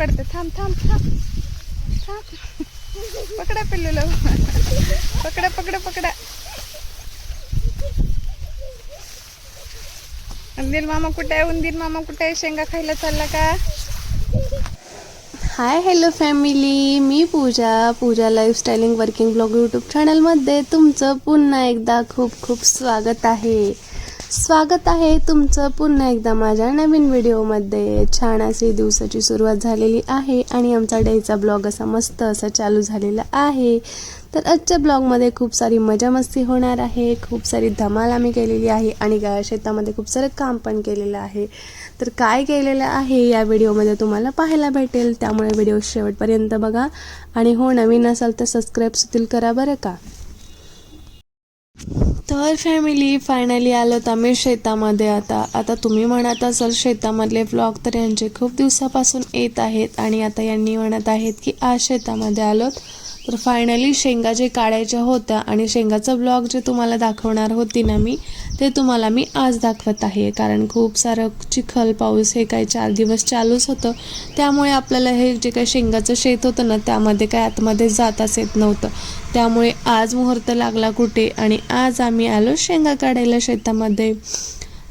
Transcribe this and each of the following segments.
पकडते. थांब थांब थांब. थांब. पकडा पिल्लूला. पकडा पकडा पकडा. उंदीर मामा कुठे आहे? उंदीर मामा कुठे आहे? शेंगा खायला चालला का? हाय हॅलो फॅमिली मी Pooja. Pooja lifestyling working blog YouTube चॅनलमध्ये तुमचं पुन्हा एकदा खूप खूप स्वागत आहे. स्वागत आहे तुमचं पुन्हा एकदा माझ्या नवीन व्हिडिओमध्ये. छान अशी दिवसाची सुरुवात झालेली आहे आणि आमचा डेचा ब्लॉग असा मस्त असा चालू झालेला आहे. तर आजच्या ब्लॉगमध्ये खूप सारी मजा मस्ती होणार आहे खूप सारी धमाल आम्ही केलेली आहे आणि गा शेतामध्ये खूप सारं काम पण केलेलं आहे. तर काय केलेलं आहे या व्हिडिओमध्ये तुम्हाला पाहायला भेटेल त्यामुळे व्हिडिओ शेवटपर्यंत बघा. आणि हो नवीन असाल तर सबस्क्राईबसुद्धा करा बरं का? तर फॅमिली फायनली आलोत आम्ही शेतामध्ये आता. आता तुम्ही म्हणत असाल शेतामधले ब्लॉग तर यांचे खूप दिवसापासून येत आहेत. आणि आता यांनी म्हणत आहेत की आज शेतामध्ये आलोत. तर फायनली शेंगा जे काढायच्या होत्या आणि शेंगाचं ब्लॉग जे तुम्हाला दाखवणार होती ना मी ते तुम्हाला मी आज दाखवत आहे. कारण खूप सारं चिखल पाऊस हे काही चार दिवस चालूच होतं. त्यामुळे आपल्याला हे जे काही शेंगाचं शेत होतं ना त्यामध्ये काय आतमध्ये जाताच येत नव्हतं. त्यामुळे आज मुहूर्त लागला कुठे आणि आज आम्ही आलो शेंगा काढायला शेतामध्ये.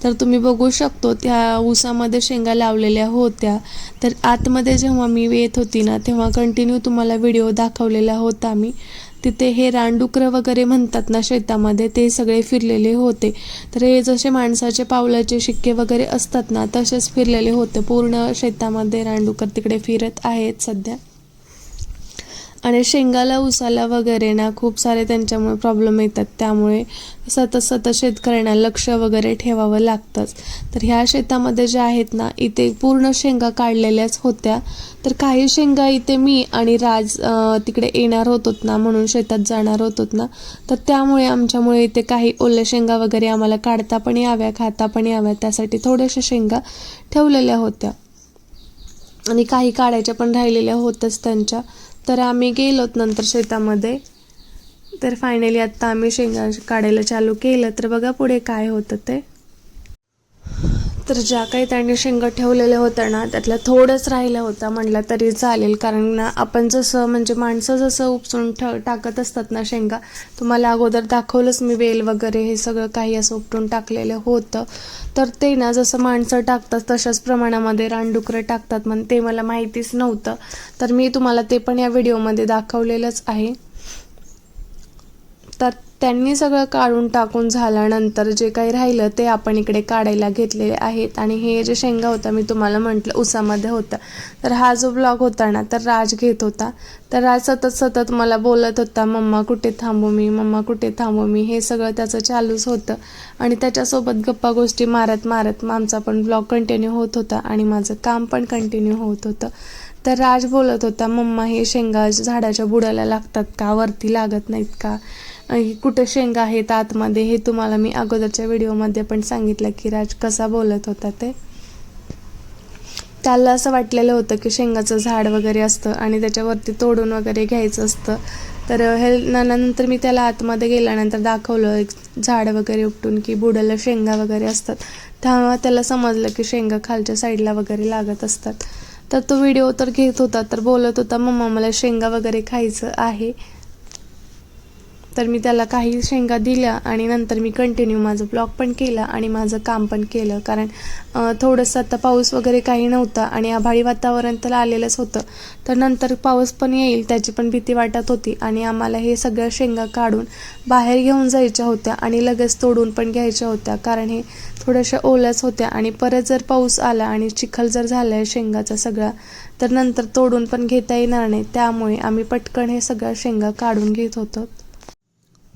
तर तुम्ही बघू शकतो त्या ऊसामध्ये शेंगा लावलेल्या होत्या. तर आतमध्ये जेव्हा मी येत होती ना तेव्हा कंटिन्यू तुम्हाला व्हिडिओ दाखवलेला होता मी. तिथे हे रानडुकरं वगैरे म्हणतात ना शेतामध्ये ते सगळे फिरलेले होते. तर हे जसे माणसाचे पावलाचे शिक्के वगैरे असतात ना तसेच फिरलेले होते. पूर्ण शेतामध्ये रानडुकर तिकडे फिरत आहेत सध्या. आणि शेंगाला उसाला वगैरे ना खूप सारे त्यांच्यामुळे प्रॉब्लेम येतात. त्यामुळे सतत सतत शेतकऱ्यांना लक्ष वगैरे ठेवावं लागतंच. तर ह्या शेतामध्ये ज्या आहेत ना इथे पूर्ण शेंगा काढलेल्याच होत्या. तर काही शेंगा इथे मी आणि राज तिकडे येणार होतोत ना म्हणून शेतात जाणार होतोत ना. तर त्यामुळे आमच्यामुळे इथे काही ओल्या शेंगा वगैरे आम्हाला काढता पण याव्या खाता पण याव्या. त्यासाठी थोड्याशा शेंगा ठेवलेल्या होत्या. आणि काही काढायच्या पण राहिलेल्या होत्याच त्यांच्या. तर आम्ही गेलोत नंतर शेतामध्ये. तर फायनली आत्ता आम्ही शेंगा काढायला चालू केलं. तर बघा पुढे काय होतं ते. तर ज्या काही त्यांनी शेंगा ठेवलेल्या होत्या ना त्यातल्या थोडंच राहिलं होतं म्हटलं तरी चालेल. कारण ना आपण जसं म्हणजे माणसं जसं उपसून ठ टाकत असतात ना शेंगा तुम्हाला अगोदर दाखवलंच मी वेल वगैरे हे सगळं काही असं उपटून टाकलेलं होतं. तर ते ना जसं माणसं टाकतात तशाच प्रमाणामध्ये रानडुकरं टाकतात म्हण ते मला माहितीच नव्हतं. तर मी तुम्हाला ते पण या व्हिडिओमध्ये दाखवलेलंच आहे. तर त्यांनी सगळं काढून टाकून झाल्यानंतर जे काही राहिलं ते आपण इकडे काढायला घेतलेले आहेत. आणि हे जे शेंगा होता मी तुम्हाला म्हटलं उसामध्ये होता. तर हा जो ब्लॉग होता ना तर राज घेत होता. तर राज सतत सतत मला बोलत होता मम्मा कुठे थांबू मी? मम्मा कुठे थांबू मी? हे सगळं त्याचं चालूच होतं. आणि त्याच्यासोबत गप्पा गोष्टी मारत मारत आमचा पण ब्लॉग कंटिन्यू होत होता आणि माझं काम पण कंटिन्यू होत होतं. तर राज बोलत होता मम्मा हे शेंगा झाडाच्या बुडाला लागतात का? वरती लागत नाहीत का? कुठे शेंगा आहेत आतमध्ये हे तुम्हाला मी अगोदरच्या व्हिडिओमध्ये पण सांगितलं की राज कसा बोलत होता ते. त्याला असं वाटलेलं होतं की शेंगाचं झाड वगैरे असतं आणि त्याच्यावरती तोडून वगैरे घ्यायचं असतं. तर हे नंतर मी त्याला आतमध्ये गेल्यानंतर दाखवलं एक झाड वगैरे उपटून की बुडाला शेंगा वगैरे असतात. तेव्हा त्याला समजलं की शेंगा खालच्या साईडला वगैरे लागत असतात. तर तो व्हिडिओ तर घेत होता तर बोलत होता मम्मा मला शेंगा वगैरे खायचं आहे. तर मी त्याला काही शेंगा दिल्या आणि नंतर मी कंटिन्यू माझं ब्लॉग पण केला आणि माझं काम पण केलं. कारण थोडंसं आता पाऊस वगैरे काही नव्हता आणि आभाळी वातावरण तर आलेलंच होतं. तर नंतर पाऊस पण येईल त्याची पण भीती वाटत होती आणि आम्हाला हे सगळ्या शेंगा काढून बाहेर घेऊन जायच्या होत्या आणि लगेच तोडून पण घ्यायच्या होत्या. कारण हे थोड्याशा ओल्याच होत्या आणि परत जर पाऊस आला आणि चिखल जर झाला आहे शेंगाचा सगळा तर नंतर तोडून पण घेता येणार नाही. त्यामुळे आम्ही पटकन हे सगळ्या शेंगा काढून घेत होतो.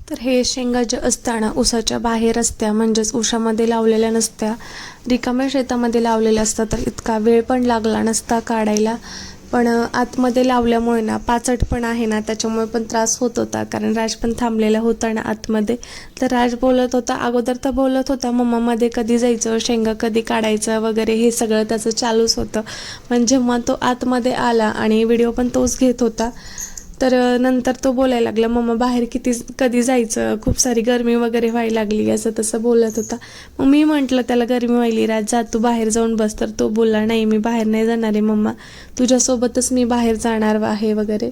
तर हे शेंगा जे असताना उसाच्या बाहेर असत्या म्हणजेच उषामध्ये लावलेल्या नसत्या रिकाम्या शेतामध्ये लावलेल्या असतात तर इतका वेळ पण लागला नसता काढायला. पण आतमध्ये लावल्यामुळे ना पाचट पण आहे ना त्याच्यामुळे पण त्रास होत होता कारण राज पण थांबलेला होता ना आतमध्ये. तर राज बोलत होता अगोदर तर बोलत होता मम्मामध्ये कधी जायचं शेंगा कधी काढायचं वगैरे हे सगळं त्याचं चालूच होतं. पण जेव्हा तो आतमध्ये आला आणि व्हिडिओ पण तोच घेत होता तर नंतर तो बोलायला लागला मम्मा बाहेर किती कधी जायचं? खूप सारी गरमी वगैरे व्हायला लागली असं तसं बोलत होता. मग मी म्हटलं त्याला गरमी व्हायली राज जा तू बाहेर जाऊन बस. तर तो बोलला नाही मी बाहेर नाही जाणार आहे मम्मा. तुझ्यासोबतच मी बाहेर जाणार आहे वगैरे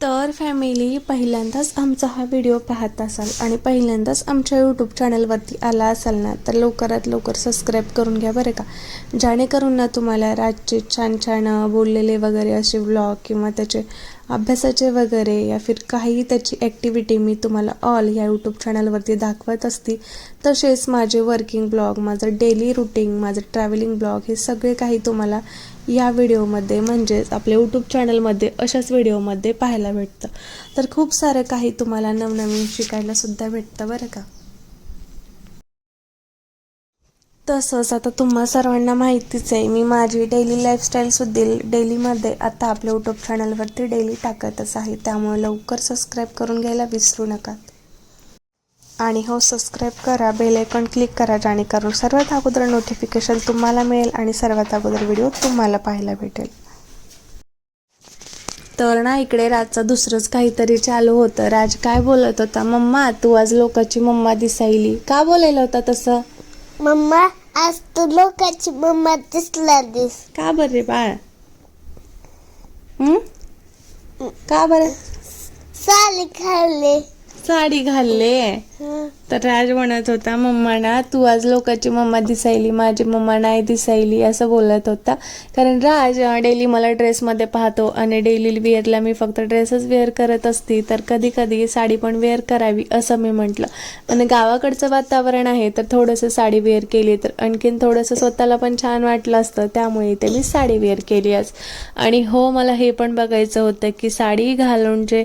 तर फॅमिली पहिल्यांदाच आमचा हा व्हिडिओ पाहत असाल आणि पहिल्यांदाच आमच्या यूट्यूब चॅनलवरती आला असाल ना तर लवकरात लवकर सबस्क्राईब करून घ्या बरं का. जेणेकरून ना तुम्हाला रातचे छान छान बोललेले वगैरे असे व्लॉग किंवा त्याचे अभ्यासाचे वगैरे या फिर काही त्याची ॲक्टिव्हिटी मी तुम्हाला ऑल या यूट्यूब चॅनलवरती दाखवत असते तसेच माझे वर्किंग ब्लॉग माझं डेली रुटीन माझं ट्रॅव्हलिंग ब्लॉग हे सगळे काही तुम्हाला या व्हिडिओमध्ये म्हणजेच आपल्या यूट्यूब चॅनलमध्ये अशाच व्हिडिओमध्ये पाहायला भेटतं. तर खूप सारं काही तुम्हाला नवनवीन शिकायलासुद्धा भेटतं बरं का? तसंच आता तुम्हा सर्वांना माहितीच आहे मी माझी डेली लाईफस्टाईल सुद्धा डेलीमध्ये आता आपल्या यूट्यूब चॅनलवरती डेली टाकतच आहे. त्यामुळे लवकर सबस्क्राईब करून घ्यायला विसरू नका. आणि हो सबस्क्राईब करा बेल आयकॉन क्लिक करा जेणेकरून सर्वात अगोदर नोटिफिकेशन तुम्हाला मिळेल आणि सर्वात अगोदर व्हिडिओ तुम्हाला पाहायला भेटेल. तर ना इकडे राजचं दुसरंच काहीतरी चालू होतं. राज काय बोलत होता? मम्मा तू आज लोकांची मम्मा दिसायली. का बोलायला होता तसं? मम्मा आज तू लोकांची मम्मा दिसला दिस का बरं रे बाळ? हं? का बरं? साली खाल्ले साडी घालले? तर राज म्हणत होता मम्मा ना तू आज लोकांची मम्मा दिसायली माझी मम्मा नाही दिसायली असं बोलत होता. कारण राज डेली मला ड्रेसमध्ये पाहतो आणि डेली वेअरला मी फक्त ड्रेसच वेअर करत असते तर कधी कधी साडी पण वेअर करावी असं मी म्हटलं. आणि गावाकडचं वातावरण आहे तर थोडंसं साडी वेअर केली तर आणखीन थोडंसं स्वतःला पण छान वाटलं असतं त्यामुळे ते मी साडी वेअर केली आज. आणि हो मला हे पण बघायचं होतं की साडी घालून जे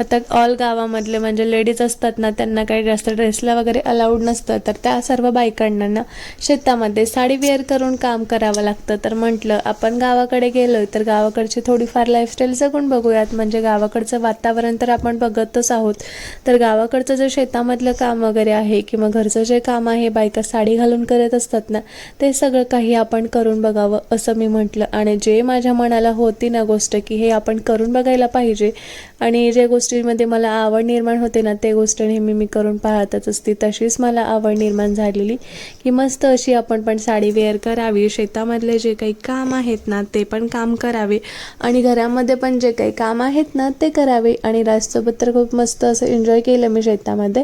आता ऑल गावामधले म्हणजे लेडीज असतात ना त्यांना काही जास्त ड्रेस ड्रेसला वगैरे अलाउड नसतं तर त्या सर्व बायकांना ना शेतामध्ये साडी वेअर करून काम करावं लागतं. तर म्हटलं आपण गावाकडे गेलो तर गावाकडची थोडीफार लाईफस्टाईल जगून बघूयात. म्हणजे गावाकडचं वातावरण तर आपण बघतच आहोत. तर गावाकडचं जे शेतामधलं काम वगैरे आहे किंवा घरचं जे काम आहे बायका साडी घालून करत असतात ना ते सगळं काही आपण करून बघावं असं मी म्हटलं. आणि जे माझ्या मनाला होती ना गोष्ट की हे आपण करून बघायला पाहिजे आणि जे गोष्टींमध्ये मला आवड निर्माण होते ना ते गोष्ट नेहमी मी करून पाहतच असते तशीच मला आवड निर्माण झालेली. की मस्त अशी आपण पण साडी वेअर करावी. शेतामधले जे काही काम आहेत ना ते पण काम करावे. आणि घरामध्ये पण जे काही काम आहेत ना ते करावे. आणि राजसोबत तर खूप मस्त असं एन्जॉय केलं मी शेतामध्ये.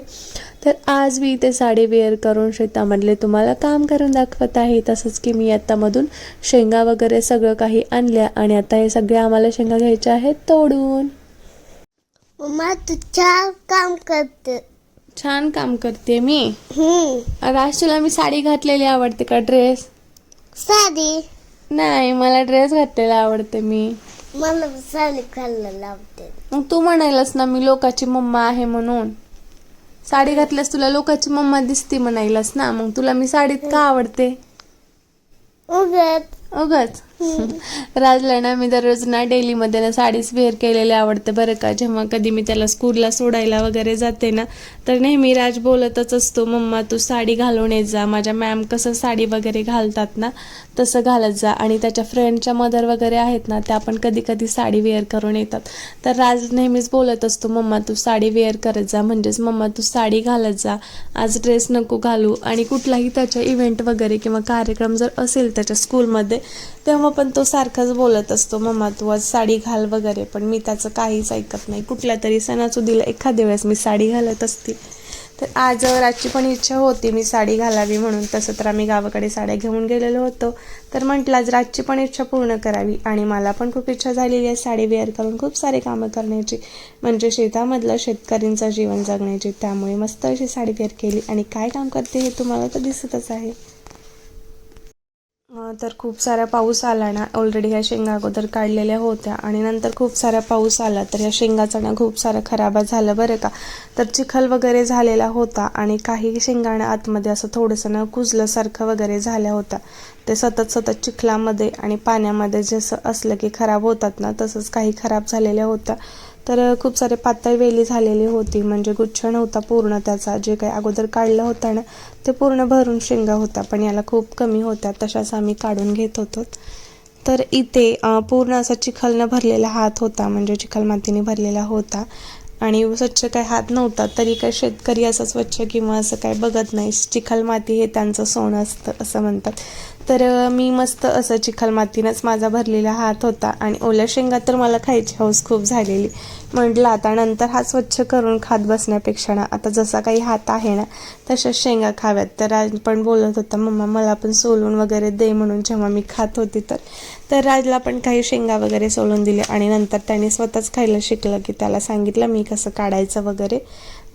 तर आज मी ते साडी वेअर करून शेतामधले तुम्हाला काम करून दाखवत आहे. तसंच की मी आत्तामधून शेंगा वगैरे सगळं काही आणल्या. आणि आता हे सगळे आम्हाला शेंगा घ्यायच्या आहेत तोडून. मम्मा तू छान काम करते. छान काम करते मी. हम्म. राज तुला मी साडी घातलेली आवडते का ड्रेस साडी? नाही मला ड्रेस घातलेला आवडते मी. मला साडी खायला लावते. मग तू म्हणायलास ना मी लोकाची मम्मा आहे म्हणून. साडी घातल्यास तुला लोकाची मम्मा दिसते म्हणायलास ना मग तुला मी साडीत का आवडते? उगत. उगाच राजला ना मी दररोज ना डेलीमध्ये ना साडीच वेअर केलेले आवडते बरं का. जेव्हा कधी मी त्याला स्कूलला सोडायला वगैरे जाते ना तर नेहमी राज बोलतच असतो मम्मा तू साडी घालून येत जा. माझ्या मॅम कसं साडी वगैरे घालतात ना तसं घालत जा. आणि त्याच्या फ्रेंडच्या मदर वगैरे आहेत ना त्या पण कधी कधी साडी वेअर करून येतात. तर राज नेहमीच बोलत असतो मम्मा तू साडी वेअर करत जा. म्हणजेच मम्मा तू साडी घालत जा. आज ड्रेस नको घालू. आणि कुठलाही त्याच्या इव्हेंट वगैरे किंवा कार्यक्रम जर असेल त्याच्या स्कूलमध्ये तेव्हा पण तो सारखाच बोलत असतो मम्मा तू आज साडी घाल वगैरे. पण मी त्याचं काहीच ऐकत नाही. कुठल्या तरी सणासुदीला एखाद्या वेळेस मी साडी घालत असते. तर आज रातची पण इच्छा होती मी साडी घालावी म्हणून. तसं तर आम्ही गावाकडे साड्या घेऊन गेलेलो होतो. तर म्हटलं आज रातची पण इच्छा पूर्ण करावी आणि मला पण खूप इच्छा झालेली आहे साडी वेअर करून खूप सारे कामं करण्याची. म्हणजे शेतामधलं शेतकऱ्यांचं जीवन जगण्याची. त्यामुळे मस्त अशी साडी वेअर केली आणि काय काम करते हे तुम्हाला तर दिसतच आहे. तर खूप सारा पाऊस आला ना ऑलरेडी ह्या शेंगा अगोदर काढलेल्या होत्या आणि नंतर खूप सारा पाऊस आला. तर या शेंगाचा ना खूप सारा खराब झालं बरं का. तर चिखल वगैरे झालेला होता आणि काही शेंगाणं आतमध्ये असं थोडंसं ना कुजल्यासारखं वगैरे झाल्या होत्या. ते सतत सतत चिखलामध्ये आणि पाण्यामध्ये जसं असलं की खराब होतात ना तसंच काही खराब झालेल्या होत्या. तर खूप सारे पातळ वेली झालेली होती. म्हणजे गुच्छ नव्हता पूर्ण त्याचा. जे काही अगोदर काढलं होतं ना ते पूर्ण भरून शेंगा होता पण याला खूप कमी होत्या. तशाच आम्ही काढून घेत होतो. तर इथे पूर्ण असा चिखलनं भरलेला हात होता. म्हणजे चिखल मातीने भरलेला होता. आणि स्वच्छ काही हात नव्हता. तरी काही शेतकरी असं स्वच्छ किंवा असं काही बघत नाही. चिखल माती हे त्यांचं सोनं असतं असं म्हणतात. तर मी मस्त असं चिखल मातीनंच माझा भरलेला हात होता आणि ओल्या शेंगा तर मला खायची हौस खूप झालेली. म्हटलं आता नंतर हा स्वच्छ करून खात बसण्यापेक्षा ना आता जसा काही हात आहे ना तशाच शेंगा खाव्यात. तर राज पण बोलत होता मम्मा मला पण सोलून वगैरे दे म्हणून जेव्हा मी खात होती तर. तर राजला पण काही शेंगा वगैरे सोलून दिले आणि नंतर त्याने स्वतःच खायला शिकलं की त्याला सांगितलं मी कसं काढायचं वगैरे.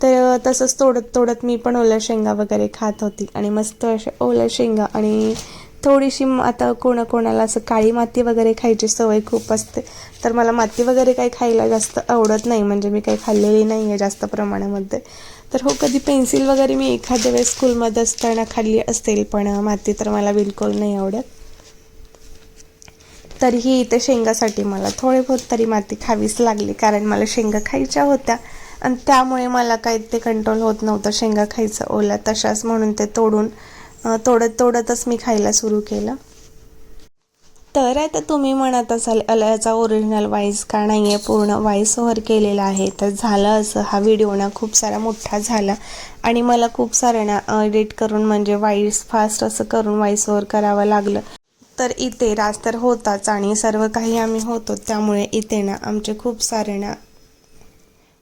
तर तसंच तोडत तोडत मी पण ओल्या शेंगा वगैरे खात होती आणि मस्त अशा ओल्या शेंगा आणि थोडीशी आता कोणाकोणाला असं काळी माती वगैरे खायची सवय खूप असते. तर मला माती वगैरे काही खायला जास्त आवडत नाही. म्हणजे मी काही खाल्लेली नाही आहे जास्त प्रमाणामध्ये. तर हो कधी पेन्सिल वगैरे मी एखाद्या वेळेस स्कूलमध्ये असताना खाल्ली असेल पण माती तर मला बिलकुल नाही आवडत. तरीही इथे शेंगासाठी मला थोडे बहुत तरी माती खावीच लागली कारण मला शेंगा खायच्या होत्या. आणि त्यामुळे मला काही ते कंट्रोल होत नव्हतं शेंगा खायचं ओल्या तशाच म्हणून ते तोडून तोडत तोडतच मी खायला सुरू केलं. तर आता तुम्ही म्हणत असाल अला याचा ओरिजिनल वाईस का नाही आहे पूर्ण वाईस ओव्हर केलेला आहे. तर झालं असं. हा व्हिडिओ ना खूप सारा मोठा झाला. आणि मला खूप सारं ना एडिट करून म्हणजे वाईस फास्ट असं करून वॉईस ओव्हर करावं लागलं. तर इथे राज तर होताच आणि सर्व काही आम्ही होतो. त्यामुळे इथे ना आमचे खूप सारे ना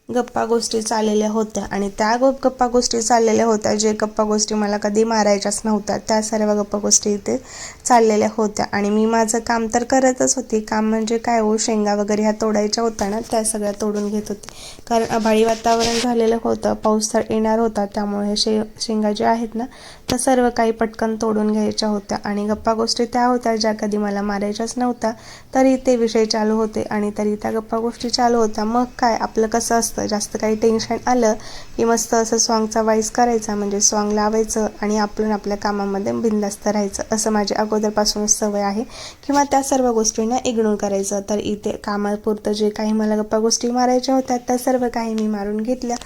गप्पा गोष्टी चाललेल्या होत्या. आणि त्या गप गप्पा गोष्टी चाललेल्या होत्या. जे गप्पा गोष्टी मला कधी मारायच्याच नव्हत्या त्या सर्व गप्पा गोष्टी इथे चाललेल्या होत्या. आणि मी माझं काम तर करतच होती. काम म्हणजे काय हो? शेंगा वगैरे ह्या तोडायच्या होत्या ना त्या सगळ्या तोडून घेत होते. कारण आभाळी वातावरण झालेलं होतं. पाऊस तर येणार होता. त्यामुळे हे शे शेंगा ज्या आहेत ना त्या सर्व काही पटकन तोडून घ्यायच्या होत्या. आणि गप्पा गोष्टी त्या होत्या ज्या कधी मला मारायच्याच नव्हत्या. तरी ते विषय चालू होते. आणि तरी त्या गप्पा गोष्टी चालू होत्या. मग काय? आपलं कसं असतं? जास्त काही टेन्शन आलं की मस्त असं सॉंगचा वाईस करायचा म्हणजे सॉंग लावायचं आणि आपण आपल्या कामामध्ये बिंदास्त राहायचं. असं माझी अगोदरपासूनच सवय आहे. किंवा त्या सर्व गोष्टींना इग्नोर करायचं. तर इथे कामापुरतं जे काही मला गप्पा गोष्टी मारायच्या होत्या त्या सर्व काही मी मारून घेतल्या.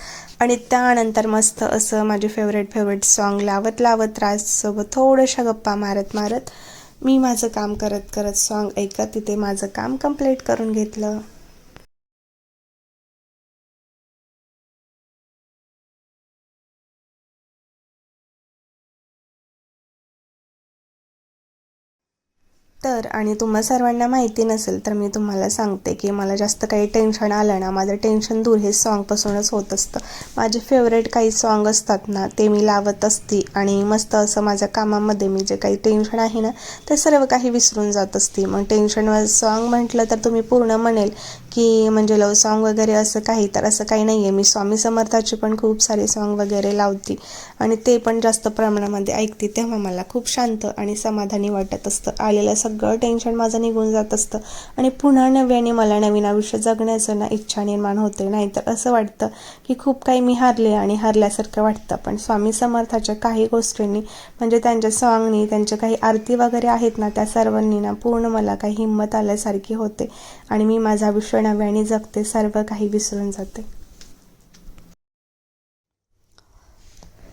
आणि त्यानंतर मस्त असं माझे फेवरेट फेवरेट सॉन्ग लावत लावत राजसोबत थोड्याशा गप्पा मारत मारत मी माझं काम करत करत सॉन्ग ऐकत तिथे माझं काम कंप्लीट करून घेतलं. तर आणि तुम्हा सर्वांना माहिती नसेल तर मी तुम्हाला सांगते की मला जास्त काही टेन्शन आलं ना माझं टेन्शन दूर हे सॉन्गपासूनच होत असतं. माझे फेवरेट काही सॉन्ग असतात ना ते मी लावत असते आणि मस्त असं माझ्या कामामध्ये मी जे काही टेन्शन आहे ना ते सर्व काही विसरून जात असते. मग टेन्शन सॉन्ग म्हटलं तर तुम्ही पूर्ण म्हणेल की म्हणजे लव सॉन्ग वगैरे असं काही तर असं काही नाही आहे मी स्वामी समर्थाचे पण खूप सारे सॉन्ग वगैरे लावते आणि ते पण जास्त प्रमाणामध्ये ऐकते तेव्हा मला खूप शांत आणि समाधानी वाटत असतं. आलेलं सगळं टेन्शन माझं निघून जात असतं आणि पुन्हा नव्याने मला नवीन आयुष्य जगण्याचं ना इच्छा निर्माण होते. नाहीतर असं वाटतं की खूप काही मी हारले आणि हारल्यासारखं वाटतं. पण स्वामी समर्थाच्या काही गोष्टींनी म्हणजे त्यांच्या सॉंगनी त्यांच्या काही आरती वगैरे आहेत ना त्या सर्वांनी ना पूर्ण मला काही हिंमत आल्यासारखी होते आणि मी माझं आयुष्य नव्याने जगते सर्व काही विसरून जाते.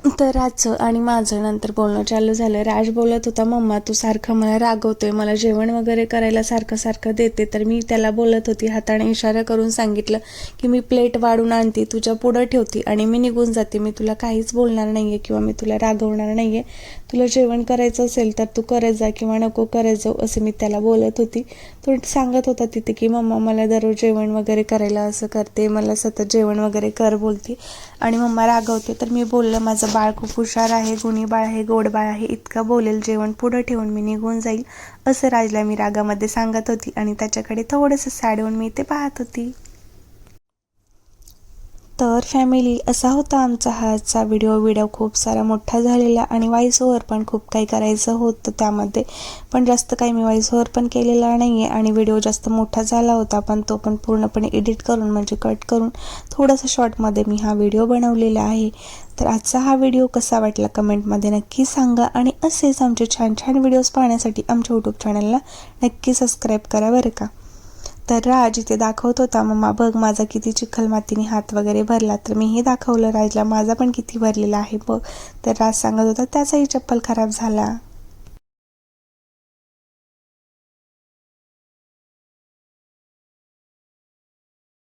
तर राजचं आणि माझं नंतर बोलणं चालू झालं. राज बोलत होता मम्मा तू सारखं मला रागवतोय मला जेवण वगैरे करायला सारखं सारखं देते. तर मी त्याला बोलत होती हाताने इशारा करून सांगितलं की मी प्लेट वाढून आणते तुझ्या पुढं ठेवते आणि मी निघून जाते. मी तुला काहीच बोलणार नाही आहे किंवा मी तुला रागवणार नाही आहे तुला जेवण करायचं असेल तर तू करत जा किंवा नको करत जाऊ असं मी त्याला बोलत होती. तो सांगत होता तिथे की मम्मा मला दररोज जेवण वगैरे करायला असं करते मला सतत जेवण वगैरे कर बोलते. आणि मम्मा रागवते. तर मी बोललं माझं बाळ खूप हुशार आहे गुणी बाळ आहे गोड बाळ आहे इतकं बोलेल जेवण पुढं ठेवून मी निघून जाईल असं राजला मी रागामध्ये सांगत होती आणि त्याच्याकडे थोडंसं सॅड होऊन मी ते पाहत होती. तर फॅमिली असा होता आमचा हा आजचा व्हिडिओ व्हिडिओ खूप सारा मोठा झालेला आणि व्हॉइस ओव्हर पण खूप काही करायचं होतं त्यामध्ये. पण जास्त काही मी व्हॉइस ओव्हर पण केलेला नाही आहे आणि व्हिडिओ जास्त मोठा झाला होता पण तो पण पूर्णपणे एडिट करून म्हणजे कट करून थोडंसं शॉर्टमध्ये मी हा व्हिडिओ बनवलेला आहे. तर आजचा हा व्हिडिओ कसा वाटला कमेंटमध्ये नक्की सांगा आणि असेच आमचे छान छान व्हिडिओज पाहण्यासाठी आमच्या यूट्यूब चॅनलला नक्की सबस्क्राईब करा बरं का. तर राज इथे दाखवत होता मम्मा बघ माझा किती चिखल मातीने हात वगैरे भरला. तर मीही दाखवलं राजला माझा पण किती भरलेला आहे बघ. तर राज सांगत होता त्याचाही चप्पल खराब झाला.